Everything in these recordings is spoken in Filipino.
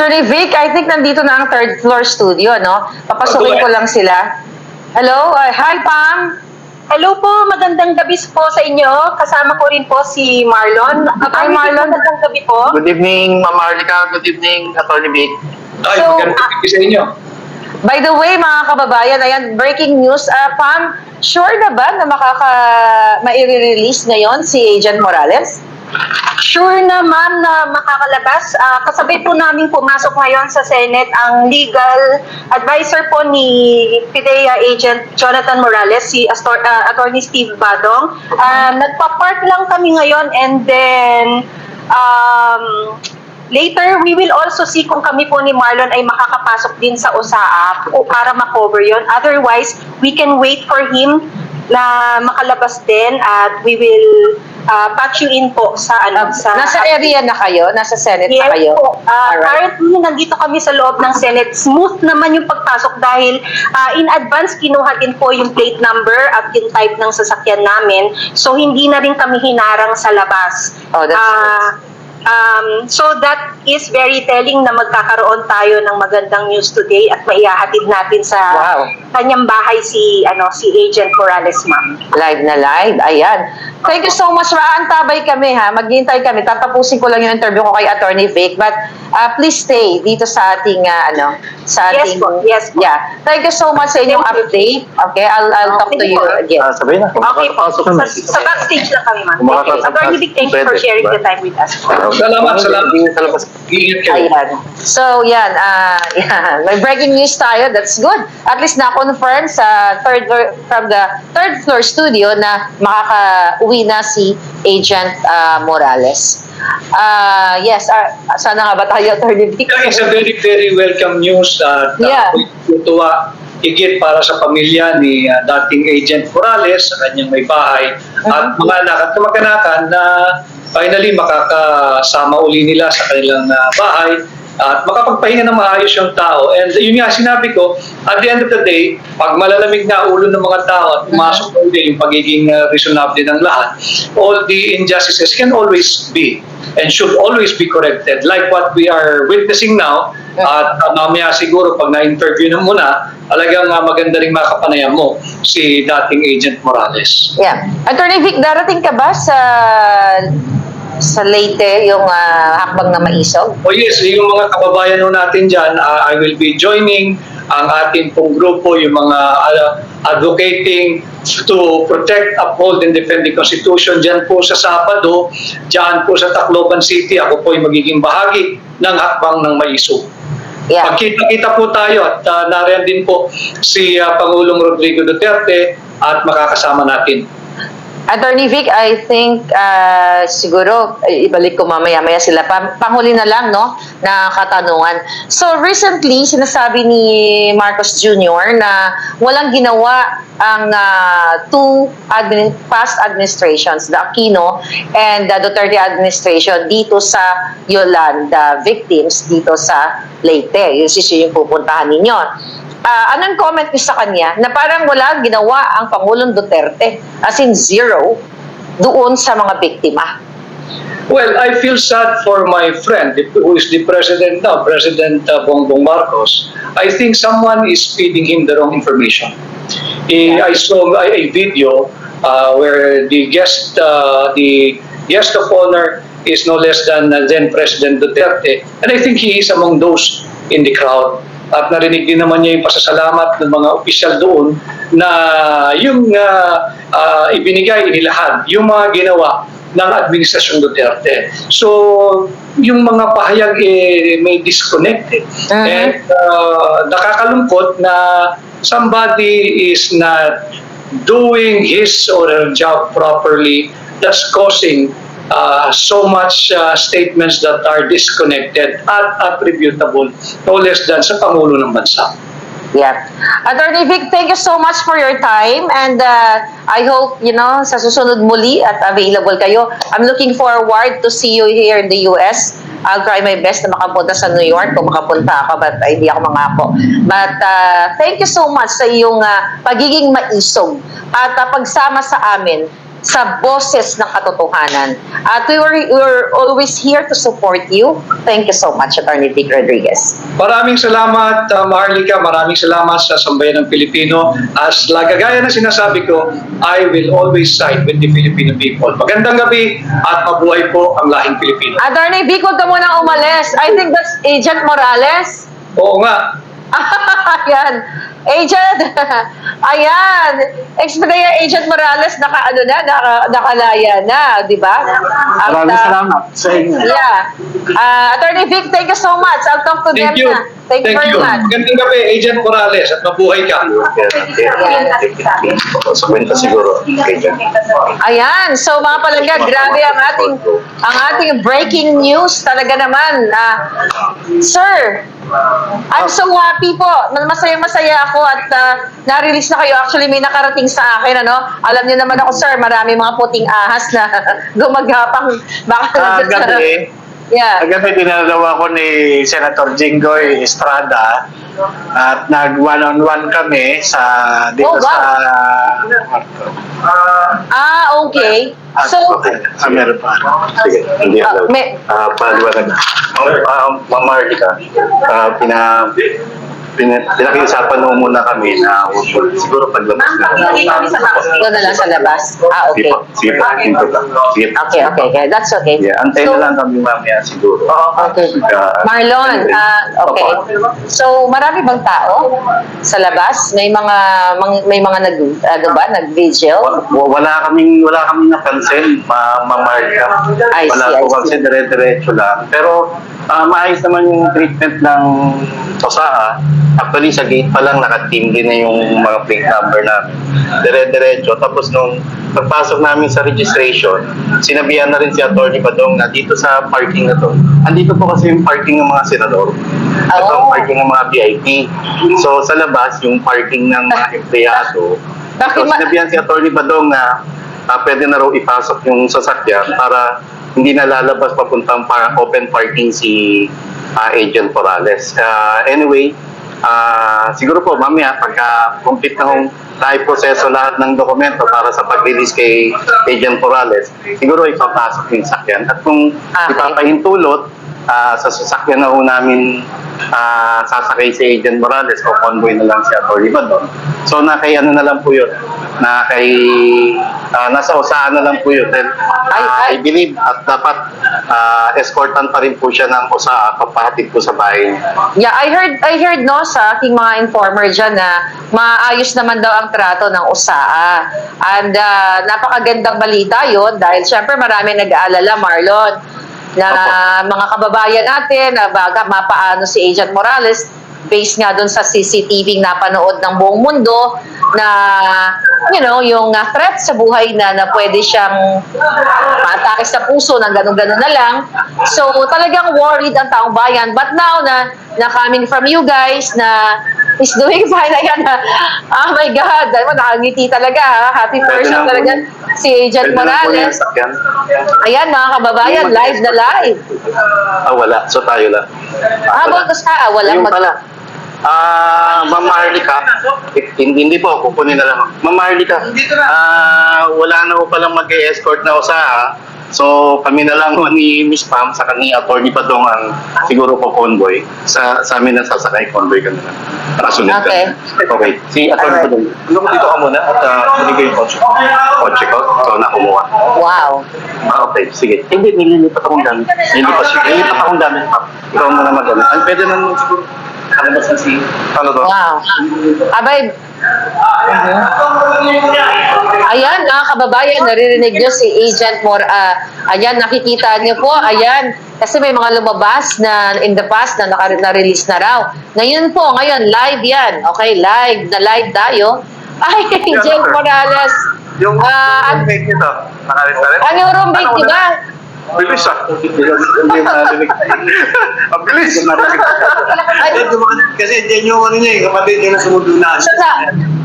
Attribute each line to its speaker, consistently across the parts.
Speaker 1: Attorney Vic, I think nandito na ang third floor studio, no? Papasukin ko lang sila. Hello? Uh, hi, Pam!
Speaker 2: Hello po, magandang gabi po sa inyo. Kasama ko rin po si Marlon.
Speaker 1: Hi, Marlon.
Speaker 2: Magandang gabi po.
Speaker 3: Good evening, Ma'am Marlica. Good evening, Attorney Vic.
Speaker 4: Ay,
Speaker 1: So,
Speaker 4: magandang gabi sa inyo.
Speaker 1: By the way, mga kababayan, ayan, breaking news. Ah, Pam, sure na ba na makaka maire-release ngayon si Agent Morales?
Speaker 2: Sure na ma'am na makakalabas. Ah, kasabay po namin pumasok ngayon sa Senate ang legal advisor po ni PIDEA agent Jonathan Morales, si Astor, ah, Attorney Steve Badong. Um, nagpa-park lang kami ngayon and then um, Later, we will also see kung kami po ni Marlon ay makakapasok din sa USAA o para makover yon. Otherwise, we can wait for him na makalabas din at we will uh, patch you in po sa ano sa
Speaker 1: Nasa area na kayo? Nasa Senate na
Speaker 2: Yes
Speaker 1: kayo?
Speaker 2: po. Uh,
Speaker 1: Alright.
Speaker 2: currently, nandito kami sa loob ng Senate. Smooth naman yung pagpasok dahil uh, in advance kinuha din po yung plate number at yung type ng sasakyan namin. So, hindi na rin kami hinarang sa labas.
Speaker 1: Oh, that's
Speaker 2: Ah, um, so, that is very telling na magkakaroon tayo ng magandang news today at maihahatid natin sa
Speaker 1: Wow.
Speaker 2: kanyang bahay si ano si Agent Morales, ma'am.
Speaker 1: Live na live. Ayan. Thank you so much. Maantabay kami ha. Maghihintay kami. Tatapusin ko lang yung interview ko kay Attorney Vic. But uh, please stay dito sa ating uh, ano, sa
Speaker 2: Yes
Speaker 1: ating
Speaker 2: po, yes po.
Speaker 1: Yeah. Thank you so much sa inyong
Speaker 2: Thank you.
Speaker 1: update. Okay, I'll I'll talk to
Speaker 2: Okay
Speaker 1: you again.
Speaker 3: Ah, sabihin na.
Speaker 2: Okay po.
Speaker 3: makakapasok
Speaker 2: Sa, sa backstage lang kami, ma'am. Thank you. Attorney Vic, thank you for sharing
Speaker 3: diba?
Speaker 2: the time with us.
Speaker 4: Salamat, salamat.
Speaker 3: hindi sa labas.
Speaker 4: Ingat kayo.
Speaker 1: Ayan. So, yan. ah yan. May breaking news tayo. That's good. At least na-confirm sa third floor- from the third floor studio na makaka-uwi na si Agent ah, Morales. Ah yes. ah, sana nga ba tayo, Attorney Vic?
Speaker 4: Yeah, it's a very, very welcome news at
Speaker 1: Yeah.
Speaker 4: uh, tutuwa higit para sa pamilya ni uh, dating Agent Morales sa kanyang may bahay at mga anak at kamag-anakan na finally makakasama uli nila sa kanilang uh, bahay at makapagpahinga ng maayos yung tao. And yun nga sinabi ko, at the end of the day, pag malalamig na ulo ng mga tao at pumasok na yung pagiging uh, reasonable ng lahat, all the injustices can always be and should always be corrected like what we are witnessing now at uh, mamaya siguro pag na-interview na muna talagang uh, maganda rin makapanayam mo si dating Agent Morales.
Speaker 1: Yeah. Attorney Vic, darating ka ba sa sa Leyte yung ah, hakbang na maisog?
Speaker 4: Oh yes, yung mga kababayan natin dyan, uh, I will be joining ang ating pong grupo, yung mga uh, advocating to protect, uphold, and defend the Constitution dyan po sa Sabado, dyan po sa Tacloban City. Ako po ay magiging bahagi ng hakbang ng maisog.
Speaker 1: Yeah.
Speaker 4: Magkita-kita po tayo at uh, nariyan din po si uh, Pangulong Rodrigo Duterte at makakasama natin.
Speaker 1: Attorney Vic, I think ah, siguro eh, ibalik ko mamaya-maya sila. Pa- panghuli na lang, no, na katanungan. So recently, sinasabi ni Marcos Jr. na walang ginawa ang ah, two admin- past administrations, the Aquino and the Duterte administration dito sa Yolanda victims dito sa Leyte. Yung sisi yung pupuntahan ninyo. Ah, anong comment niyo sa kanya na parang wala ginawa ang Pangulong Duterte, as in zero, doon sa mga biktima?
Speaker 4: Well, I feel sad for my friend who is the president now, President uh, Bongbong Marcos. I think someone is feeding him the wrong information. Eh, I saw a, a video uh, where the guest, uh, the guest of honor is no less than uh, then President Duterte, and I think he is among those in the crowd. At narinig din naman niya yung pasasalamat ng mga opisyal doon na yung uh, uh, ibinigay, inilahad, yung mga ginawa ng Administrasyon Duterte. So, yung mga pahayag eh, may disconnect eh.
Speaker 1: Mhm.
Speaker 4: And uh, nakakalungkot na somebody is not doing his or her job properly that's causing uh, so much uh, statements that are disconnected at attributable no less than sa Pangulo ng Bansa.
Speaker 1: Yeah. Attorney Vic, thank you so much for your time and uh, I hope, you know, sa susunod muli at available kayo. I'm looking forward to see you here in the US. I'll try my best na makapunta sa New York kung makapunta ako but uh, hindi ako mangako. But uh, thank you so much sa iyong uh, pagiging maisog at uh, pagsama sa amin sa boses ng katotohanan. At we were, we were always here to support you. Thank you so much, Attorney Vic Rodriguez.
Speaker 4: Maraming salamat, uh, Maharlika. Maraming salamat sa Sambayan ng Pilipino. As lagagaya na sinasabi ko, I will always side with the Filipino people. Magandang gabi at mabuhay po ang lahing Pilipino.
Speaker 1: Attorney Vic, huwag ka munang umalis. I think that's Agent Morales.
Speaker 4: Oo nga,
Speaker 1: Ayan. Agent, ayan. Expedaya Agent Morales, naka, ano na, naka, nakalaya na, di ba? At,
Speaker 3: Maraming
Speaker 1: uh,
Speaker 3: salamat sa inyo.
Speaker 1: Yeah. Uh, Attorney Vic, thank you so much. I'll talk to them
Speaker 4: thank you.
Speaker 1: na. Thank, you very much.
Speaker 4: Magandang gabi, Agent Morales, at mabuhay ka.
Speaker 3: Sabihin ka siguro.
Speaker 1: Ayan. So mga palangga, grabe ang ating ang ating breaking news talaga naman. Ah, sir, I'm so happy po. Masayang-masaya ako at ah, na-release na kayo. Actually, may nakarating sa akin. Ano? Alam niyo naman ako, sir, marami mga puting ahas na gumagapang. Baka
Speaker 5: Ah, gabi.
Speaker 1: Yeah.
Speaker 5: Kagabi dinalaw ako ni Senator Jinggoy Estrada at nag one-on-one kami sa dito
Speaker 1: Oh, wow.
Speaker 5: sa
Speaker 1: Ah, okay.
Speaker 5: at,
Speaker 1: So,
Speaker 5: sa meron pa.
Speaker 3: Sige, hindi
Speaker 1: Ah,
Speaker 3: ako. Ah, paliwanag. Uh, Ma'am Marlica, ah, pina, pina, pinakiusapan mo muna kami na usul. Siguro paglabas na.
Speaker 1: doon na lang sa labas. Ah, okay.
Speaker 3: sige lang. Sige.
Speaker 1: Okay, okay, okay. That's okay.
Speaker 3: Yeah, antay
Speaker 1: So-
Speaker 3: na lang kami mamaya siguro.
Speaker 1: Okay.
Speaker 3: Ah,
Speaker 1: Marlon, ah, okay. So, marami bang tao sa labas? May mga mang- may mga nag ano ba, nag-vigil?
Speaker 3: Wa- Wala kaming wala kaming napansin, ma Ma'am Marlica.
Speaker 1: I see,
Speaker 3: Wala
Speaker 1: I
Speaker 3: po
Speaker 1: see.
Speaker 3: kasi dire-diretso lang. Pero ah, maayos naman yung treatment ng Tosaa. Actually, sa gate pa lang nakatimbre na yung mga plate number namin. Dire-diretso. Tapos nung pagpasok namin sa registration, sinabihan na rin si Atty. Badong na dito sa parking na to. Andito po kasi yung parking ng mga senador. Ito ang
Speaker 1: Oh.
Speaker 3: parking ng mga VIP. So sa labas, yung parking ng mga empleyado. So sinabihan si Atty. Badong na ah, pwede na raw ipasok yung sasakyan para hindi na lalabas papuntang para open parking si ah, Agent Morales. Ah, anyway, ah, siguro po mamaya pagka complete na hong proseso lahat ng dokumento para sa pag-release kay Agent Morales, siguro ipapasok yung sakyan. At kung
Speaker 1: Okay.
Speaker 3: ipapahintulot, ah, sa sasakyan na ho namin ah, sasakay si Agent Morales o convoy na lang si Atty. Badon. So na kay ano na lang po yun, na kay ah, nasa usahan na lang po yun. Then,
Speaker 1: ay.
Speaker 3: I believe at dapat ah, escortan pa rin po siya ng usaha papahatid po sa bahay.
Speaker 1: Yeah, I heard I heard no sa aking mga informer diyan na maayos naman daw ang trato ng USAA. And ah, napakagandang balita 'yon dahil syempre marami nag-aalala Marlon na mga kababayan natin na baga mapaano si Agent Morales based nga doon sa CCTV napanood ng buong mundo na you know yung ah, threat sa buhay na na pwede siyang maatake sa puso ng ganun-ganun na lang. So talagang worried ang taong bayan. But now na, na coming from you guys na is doing fine. Ayan na. Oh my God. Mo, nakangiti talaga ha. Happy
Speaker 3: Pwede
Speaker 1: person talaga si Agent
Speaker 3: yung
Speaker 1: Morales. Ayan mga kababayan, live na live.
Speaker 3: Ah, wala. So tayo lang.
Speaker 1: Ah,
Speaker 3: wala.
Speaker 1: sa walang
Speaker 3: Ayun
Speaker 1: mag-
Speaker 3: pala. Ah, Ma'am Marlica, eh, hindi, hindi po, kukunin na lang. Ma'am Marlica, ah, wala na po palang mag-escort na usaha. So, kami na lang ni Miss Pam sa kani Attorney Padong ang siguro po convoy. Sa, sa amin na sasakay, convoy ka na lang. Nakasunod
Speaker 1: Okay.
Speaker 3: ka. Okay. Si Attorney
Speaker 1: Alright.
Speaker 3: Padong, ano dito ka muna at uh, binigay yung kotse. Kotse ko, so nakumuha.
Speaker 1: Wow.
Speaker 3: Ah, okay, sige. Hindi, nililipat akong gamit. Nililipat, nililipat akong gamit, Pam. Ikaw muna mag-gamit. Ay, pwede na siguro. Ano ba si... Ano ba?
Speaker 1: Wow. Abay, Ayan, mga kababayan, naririnig nyo si Agent Mor. ah, ayan, nakikita nyo po, ayan. Kasi may mga lumabas na in the past na naka- na-release na raw. Ngayon po, ngayon, live yan. Okay, live, na live tayo. Ay, Agent Morales.
Speaker 3: Yung,
Speaker 1: Ah,
Speaker 3: yung fake nito, nakalis na rin?
Speaker 1: Ano yung room bake, di ba?
Speaker 3: Bilis ah. Hindi mo narinig. Ang bilis.
Speaker 1: Ay,
Speaker 5: Kasi dyan yung ano niya, eh, kapatid niya na sumudunan.
Speaker 1: sa, sa,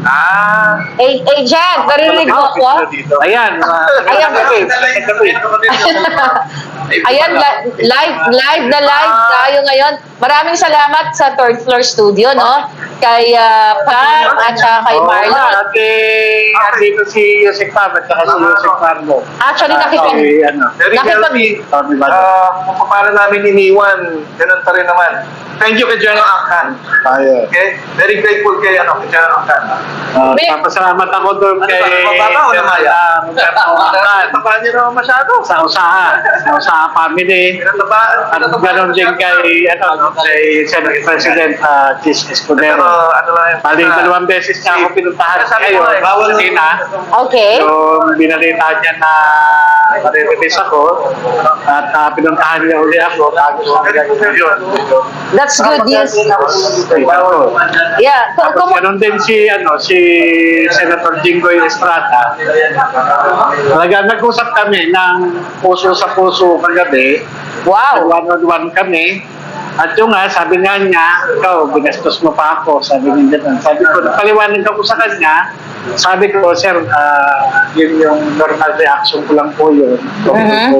Speaker 3: Ah.
Speaker 1: eh, Agent, naririnig mo ako?
Speaker 5: Ayan, mga
Speaker 1: Ayan. Ayan, li- live, live na live tayo ngayon. Maraming salamat sa third floor studio, no? Kay ah, Pam at saka kay
Speaker 5: nga,
Speaker 1: Marlon.
Speaker 5: At eh, andito si Yusek Pam at saka si Yusek Marlo.
Speaker 1: Actually,
Speaker 5: Ah,
Speaker 1: nakipag...
Speaker 5: si, ano,
Speaker 6: Very
Speaker 1: Nakipag-
Speaker 6: healthy.
Speaker 5: Tommy Bado.
Speaker 6: Ah, kung paano namin iniwan, ganun pa rin naman. Thank you kay General Akan.
Speaker 5: Tayo.
Speaker 6: Okay? Very grateful kay, ano, kay General Akan.
Speaker 5: Uh,
Speaker 1: May-
Speaker 5: papasalamat ako doon
Speaker 6: Ano
Speaker 5: kay
Speaker 6: ba, mababa o namaya?
Speaker 5: General
Speaker 6: Tapahan niyo naman masyado.
Speaker 5: sa usaha, sa usaha family.
Speaker 6: Pinataba,
Speaker 5: At ganoon din kay, ano, kay Senate President uh, Chis
Speaker 6: Pero
Speaker 5: Escudero.
Speaker 6: ano lang yun.
Speaker 5: Bali, dalawang beses niya ako pinuntahan
Speaker 6: Sabi
Speaker 5: ngayon,
Speaker 6: ko eh, bawal
Speaker 5: kanina.
Speaker 1: Okay.
Speaker 5: So, binalita niya na marirelease ako at pinuntahan niya uli ako bago yun.
Speaker 1: That's good news.
Speaker 5: Bawal.
Speaker 1: Yeah. Kung,
Speaker 5: Tapos
Speaker 1: kung,
Speaker 5: ganun din si ano si Senator Jinggoy Estrada. Talaga nag-usap kami ng puso sa puso kagabi.
Speaker 1: wow.
Speaker 5: One on one kami. At yung nga, sabi nga niya, ikaw, binastos mo pa ako. Sabi niya ganun. Sabi ko, paliwanag ako sa kanya. Sabi ko, sir, ah, yun yung normal reaction ko lang po yun.
Speaker 1: Mhm.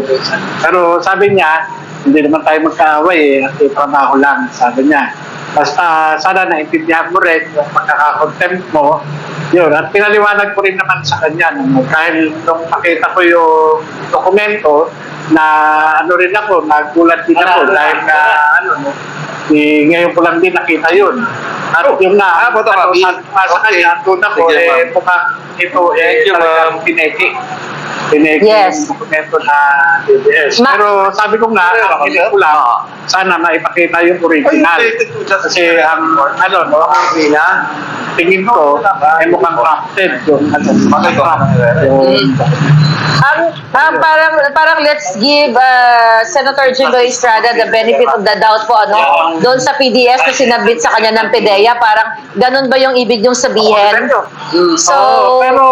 Speaker 5: Pero sabi niya, hindi naman tayo magkaaway eh. At trabaho lang, sabi niya. Basta sana naintindihan mo rin yung pagkakakontempt mo. Yun, at pinaliwanag ko rin naman sa kanya. No, dahil nung makita ko yung dokumento, na ano rin ako, nagulat din ako dahil na ano, no, eh, ngayon ko lang din nakita yun. At yung nga,
Speaker 6: Ah,
Speaker 5: ano, sa, sa
Speaker 6: Okay.
Speaker 5: kanya, doon ako,
Speaker 6: Sige,
Speaker 5: eh,
Speaker 6: ma'am.
Speaker 5: Mukhang ito eh,
Speaker 6: Thank you,
Speaker 5: talagang pineki. Pineki
Speaker 1: Yes.
Speaker 5: yung dokumento na DBS.
Speaker 1: Ma-
Speaker 5: Pero sabi ko nga, ang hiling ko lang, sana maipakita yung original. Kasi ang ano, no, ang na, tingin ko, ay mukhang crafted yung ano, crafted yung
Speaker 1: Ang, ang parang, parang let's give uh, Senator Jimbo Estrada the benefit of the doubt po, ano? Doon sa PDS na sinabit sa kanya ng PDEA, parang ganun ba yung ibig niyong sabihin? So,
Speaker 5: pero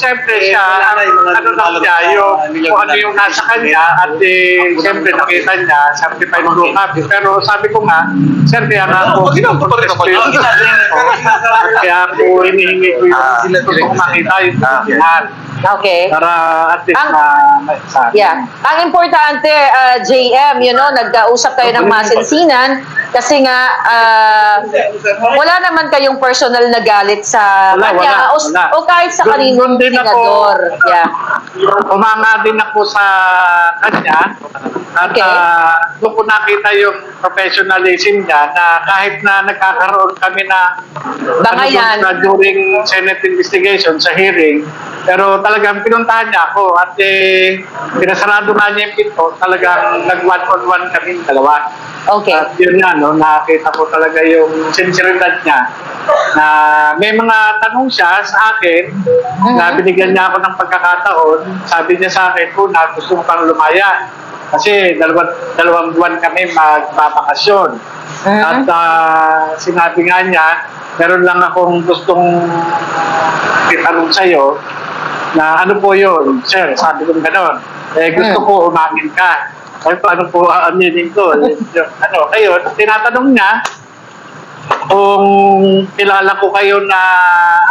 Speaker 5: siyempre siya, ang ano lang niya, yung kung ano yung nasa kanya at eh, siyempre nakita niya, certified blue copy. Pero sabi ko nga, sir, kaya nga ako, kaya ako hinihingi ko yung
Speaker 6: Ah,
Speaker 5: gusto kong makita yung original.
Speaker 1: Okay.
Speaker 5: Para at least
Speaker 1: Ang-
Speaker 5: na maisabi.
Speaker 1: Yeah. Ang importante, uh, JM, you know, nagkausap kayo ng masinsinan kasi nga uh, wala naman kayong personal na galit sa
Speaker 5: Wala,
Speaker 1: kanya
Speaker 5: wala,
Speaker 1: o,
Speaker 5: wala.
Speaker 1: o kahit sa kaninong
Speaker 5: din ako-
Speaker 1: senador. Yeah.
Speaker 5: Umanga din ako sa kanya at
Speaker 1: Okay.
Speaker 5: ah, doon ko nakita yung professionalism niya na kahit na nagkakaroon kami na
Speaker 1: Bangayan.
Speaker 5: ano, na during Senate investigation sa hearing pero talagang pinuntahan niya ako at eh, pinasarado nga niya yung pinto talagang nag one on one kami dalawa
Speaker 1: Okay.
Speaker 5: at yun nga, no, nakita ko talaga yung sinseridad niya na may mga tanong siya sa akin na binigyan niya ako ng pagkakataon. Sabi niya sa akin, una, gusto mo pang lumaya. Kasi dalawang, dalawang buwan kami magbabakasyon.
Speaker 1: Mhm.
Speaker 5: At ah, sinabi nga niya, meron lang akong gustong itanong sa'yo na ano po yun, sir, sabi ko gano'n. Eh, gusto ko umamin ka. Ay, paano po aaminin ko? ano, kayo, tinatanong niya kung kilala ko kayo na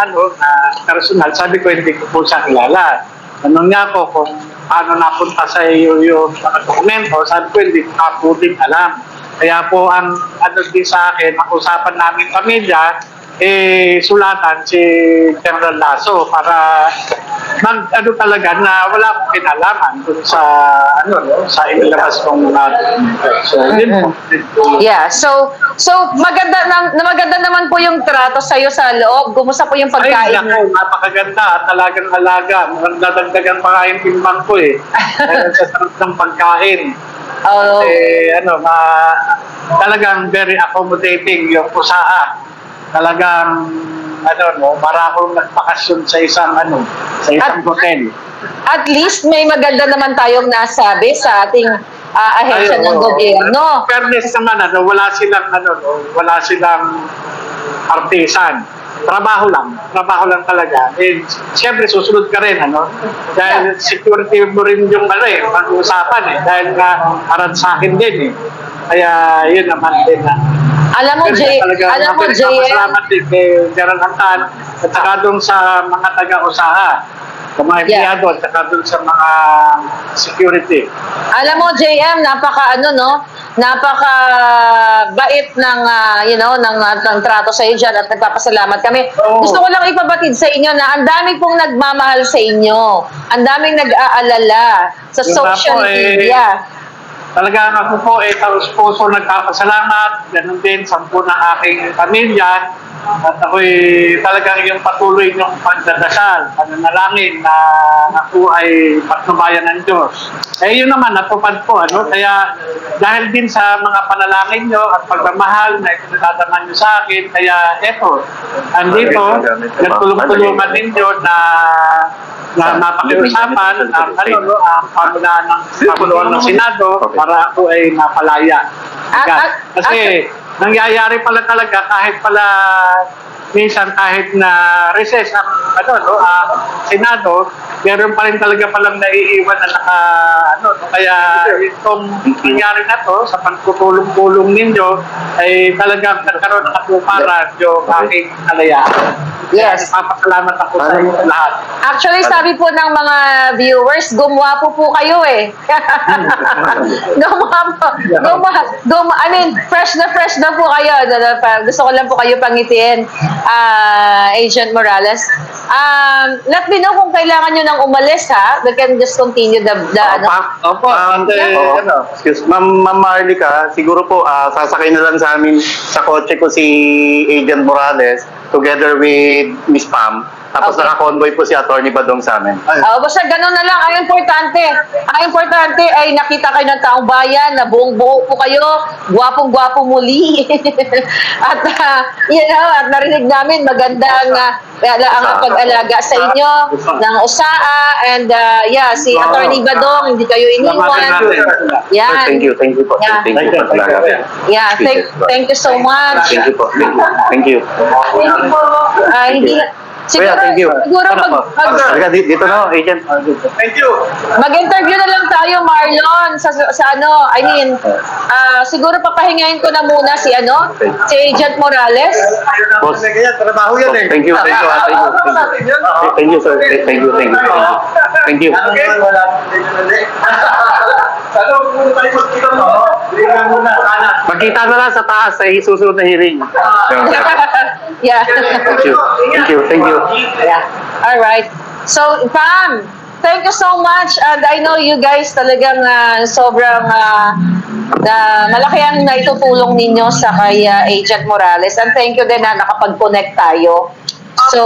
Speaker 5: ano, na personal, sabi ko hindi ko po siya kilala. Tanong niya ako kung paano napunta sa iyo yung mga dokumento, sabi ko hindi ko po din alam. Kaya po ang ano din sa akin, ang usapan namin pamilya, eh sulatan si General Lasso para mag ano talaga na wala akong kinalaman dun sa ano no, sa inilabas kong uh, so yun po.
Speaker 1: Yeah. So, so maganda na, na maganda naman po yung trato sa sa loob. Kumusta po yung
Speaker 5: Ay,
Speaker 1: pagkain?
Speaker 5: naku, napakaganda talagang alaga. Mukhang dadagdagan pa yung timbang ko eh. Dahil sa sarap ng pagkain.
Speaker 1: Oh,
Speaker 5: Eh, ano, ma, talagang very accommodating yung pusaa. Talagang, ano, no, maraming nagpakasyon sa isang, ano, sa isang
Speaker 1: At-
Speaker 5: hotel.
Speaker 1: at least may maganda naman tayong nasabi sa ating uh, ahensya ng
Speaker 5: Ayun, oo.
Speaker 1: gobyerno.
Speaker 5: Fairness naman, ano, wala silang, ano, no, wala silang artisan. Trabaho lang. Trabaho lang talaga. Eh, siyempre, susunod ka rin, ano? Dahil security mo rin yung, ano eh, pag-uusapan eh. Dahil nga, sa akin din eh. Kaya, yun naman din na.
Speaker 1: Alam mo, Jay,
Speaker 5: talaga,
Speaker 1: alam mo, JM,
Speaker 5: nagpapasalamat din kay General Antan at saka doon sa mga taga-usaha, sa mga
Speaker 1: Yeah.
Speaker 5: at saka doon sa mga security.
Speaker 1: Alam mo, JM, napaka ano, no? Napaka bait ng, ah, you know, ng, ah, ng trato sa iyo dyan at nagpapasalamat kami.
Speaker 5: Oo.
Speaker 1: Gusto ko lang ipabatid sa inyo na ang dami pong nagmamahal sa inyo. Ang daming nag-aalala sa
Speaker 5: Yun nga
Speaker 1: social
Speaker 5: po, eh,
Speaker 1: media.
Speaker 5: Talagang ako po ay taos puso nagpapasalamat. Ganun din sa po ng aking pamilya. At ako'y talagang yung patuloy niyong pagdadasal, pananalangin na ako ay patnubayan ng Diyos. Eh yun naman, natupad po. Ano? Kaya dahil din sa mga panalangin niyo at pagmamahal na ipinadadaman niyo sa akin, kaya eto, andito, nagtulong-tulungan ninyo na na mapakiusapan ang ano no ang pamulaan ng pamulaan ng Senado para ako ay napalaya.
Speaker 1: At- at-
Speaker 5: Kasi nangyayari pala talaga kahit pala minsan kahit na recess ang ano no ang Senado meron pa rin talaga palang naiiwan na naka ano no, kaya itong nangyari na to sa pagtutulong-tulong ninyo ay talagang nagkaroon ng katuparan yung aking kalayaan.
Speaker 1: Yes.
Speaker 5: Papasalamat ako sa inyo lahat.
Speaker 1: Actually, sabi po ng mga viewers, gumwapo po kayo eh. gumwapo. Gumwa, gumwa, I mean, fresh na fresh na po kayo. Gusto ko lang po kayo pangitiin, ah, Agent Morales. Um, let me know kung kailangan nyo nang umalis ha. We can just continue the, the ano.
Speaker 5: Opo,
Speaker 3: Um,
Speaker 5: ate,
Speaker 3: oo.
Speaker 5: ano,
Speaker 3: excuse, Ma'am, Ma'am Marlica, siguro po ah, sasakay na lang sa amin sa kotse ko si Agent Morales together with Miss Pam. Tapos
Speaker 1: Okay.
Speaker 3: naka-convoy po si Attorney Badong sa amin.
Speaker 1: Oh, basta ganun na lang. Ang importante, ang importante ay nakita kayo ng taong bayan, na buong buo po kayo, gwapong-gwapo muli. at, uh, you know, at narinig namin magandang uh, ang pag-alaga sa inyo ng USAA and uh, yeah, si Attorney Badong, hindi kayo iniwan. Yan.
Speaker 3: Thank you, thank you po.
Speaker 1: Yeah.
Speaker 3: Thank you po talaga.
Speaker 1: Yeah, thank, thank you so much.
Speaker 3: Thank you po. Thank you. Thank you.
Speaker 1: Thank you po. Ah, hindi, siguro,
Speaker 3: Kuya, thank you.
Speaker 1: siguro
Speaker 3: Ano
Speaker 1: pag,
Speaker 3: po?
Speaker 1: pag,
Speaker 3: Halika, di- dito na, Agent.
Speaker 6: Thank you.
Speaker 1: Mag-interview na lang tayo, Marlon, sa, sa ano, I mean, ah, siguro papahingahin ko na muna si ano, si Agent Morales.
Speaker 3: Boss.
Speaker 6: Ganyan, trabaho yan eh.
Speaker 3: Thank you, thank you, ah, thank you. Thank you. Thank you, sir. Thank you, thank you. Thank you.
Speaker 6: Okay? Wala. Huwag muna tayo magkita mo. Tingnan muna, sana.
Speaker 3: Magkita na lang sa taas sa susunod na hearing.
Speaker 1: yeah.
Speaker 3: Thank you. Thank you. Thank you.
Speaker 1: yeah. All right. So, Pam, thank you so much. And I know you guys talagang ah, sobrang ah, na malaki ang naitutulong ninyo sa kay ah, Agent Morales. And thank you din na nakapag-connect tayo. So,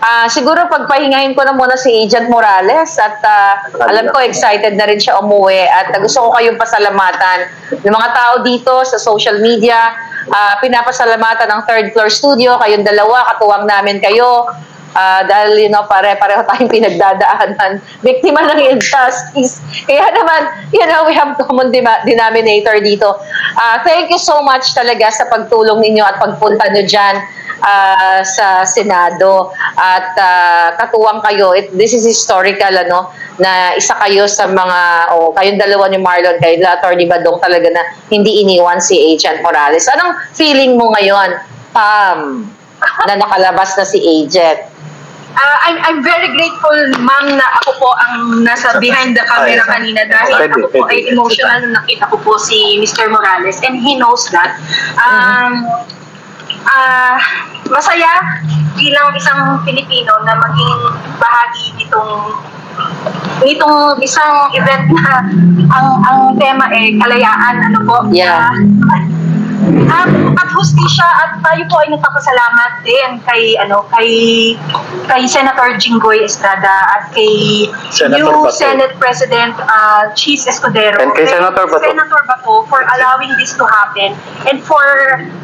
Speaker 1: ah siguro pagpahingahin ko na muna si Agent Morales at ah, alam ko excited na rin siya umuwi at gusto ko kayong pasalamatan ng mga tao dito sa social media. ah, pinapasalamatan ng third floor studio, kayong dalawa, katuwang namin kayo. Ah, dahil, you know, pare-pareho tayong pinagdadaanan. Biktima ng injustice. Kaya naman, you know, we have common denominator dito. Ah, thank you so much talaga sa pagtulong ninyo at pagpunta nyo dyan ah, sa Senado. At ah, katuwang kayo. It, this is historical, ano, na isa kayo sa mga, o kayong dalawa ni Marlon, kay Attorney Badong talaga na hindi iniwan si Agent Morales. Anong feeling mo ngayon, Pam, na nakalabas na si Agent?
Speaker 2: Ah, I'm, I'm very grateful, ma'am, na ako po ang nasa behind the camera kanina dahil ako po ay emotional nung nakita ko po si Mr. Morales and he knows that. Um, ah, masaya bilang isang Pilipino na maging bahagi nitong nitong isang event na ang ang tema eh kalayaan ano po
Speaker 1: Yeah.
Speaker 2: Ah, at hustisya at tayo po ay nagpapasalamat din kay ano kay kay Senator Jinggoy Estrada at kay
Speaker 3: Senator
Speaker 2: new
Speaker 3: Bato.
Speaker 2: Senate President uh, Cheese Escudero
Speaker 3: And kay Senator Bato.
Speaker 2: Senator Bato for allowing this to happen and for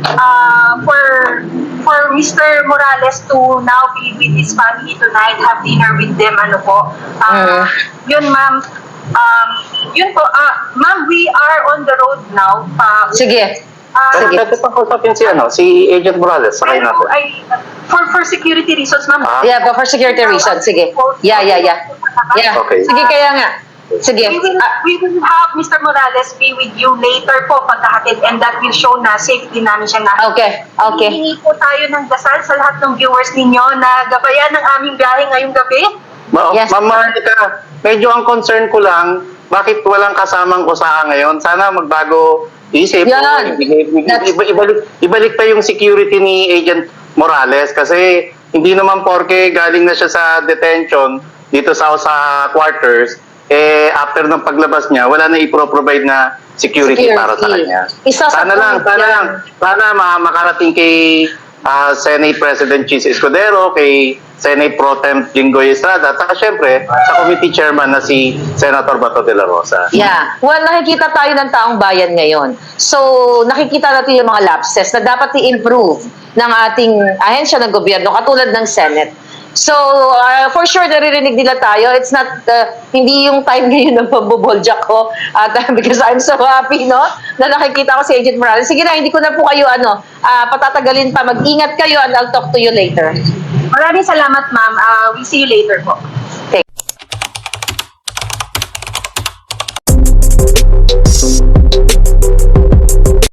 Speaker 2: uh, for for Mr. Morales to now be with his family tonight have dinner with them ano po Ah, yun ma'am um, yun po ah ma'am we are on the road now pa
Speaker 1: Sige.
Speaker 2: Ah,
Speaker 1: Sige.
Speaker 3: Pwede pa kausapin si, ano, si Agent Morales. Sakay
Speaker 2: pero
Speaker 3: natin.
Speaker 2: ay, for, for security reasons, ma'am.
Speaker 3: Ah.
Speaker 1: Yeah, but for security reasons. Sige. Yeah, yeah, yeah. Yeah.
Speaker 3: Okay.
Speaker 1: Sige, kaya nga. Sige.
Speaker 2: We will,
Speaker 1: Ah,
Speaker 2: we will have Mr. Morales be with you later po pagkahatid and that will show na safety namin siya na.
Speaker 1: okay, okay.
Speaker 2: Hihingi po tayo ng dasal sa lahat ng viewers ninyo na gabayan ng aming biyahe ngayong gabi.
Speaker 3: Ma
Speaker 1: Yes.
Speaker 3: Ma'am Marlica, medyo ang concern ko lang, bakit walang kasamang kusaha ngayon? Sana magbago isip.
Speaker 1: Yan.
Speaker 3: o i- i-
Speaker 1: That's-
Speaker 3: iba- ibalik, ibalik pa yung security ni Agent Morales kasi hindi naman porke galing na siya sa detention dito sa sa quarters eh after ng paglabas niya wala na i-provide na security, para sa
Speaker 1: Security.
Speaker 3: kanya.
Speaker 1: Isa sa
Speaker 3: sana lang, sana
Speaker 1: yan.
Speaker 3: lang, sana ma- makarating kay ah, Senate President Chis Escudero, kay Senate Pro Tem Jinggoy Estrada, at saka syempre sa committee chairman na si Senator Bato de la Rosa.
Speaker 1: Yeah. Well, nakikita tayo ng taong bayan ngayon. So, nakikita natin yung mga lapses na dapat i-improve ng ating ahensya ng gobyerno, katulad ng Senate. So, uh, for sure, naririnig nila tayo. It's not, uh, hindi yung time ngayon ng pamboboljak ko. At uh, because I'm so happy, no? Na nakikita ko si Agent Morales. Sige na, hindi ko na po kayo, ano, uh, patatagalin pa. Mag-ingat kayo and I'll talk to you later.
Speaker 2: Maraming salamat, ma'am. Uh, we'll see you later po.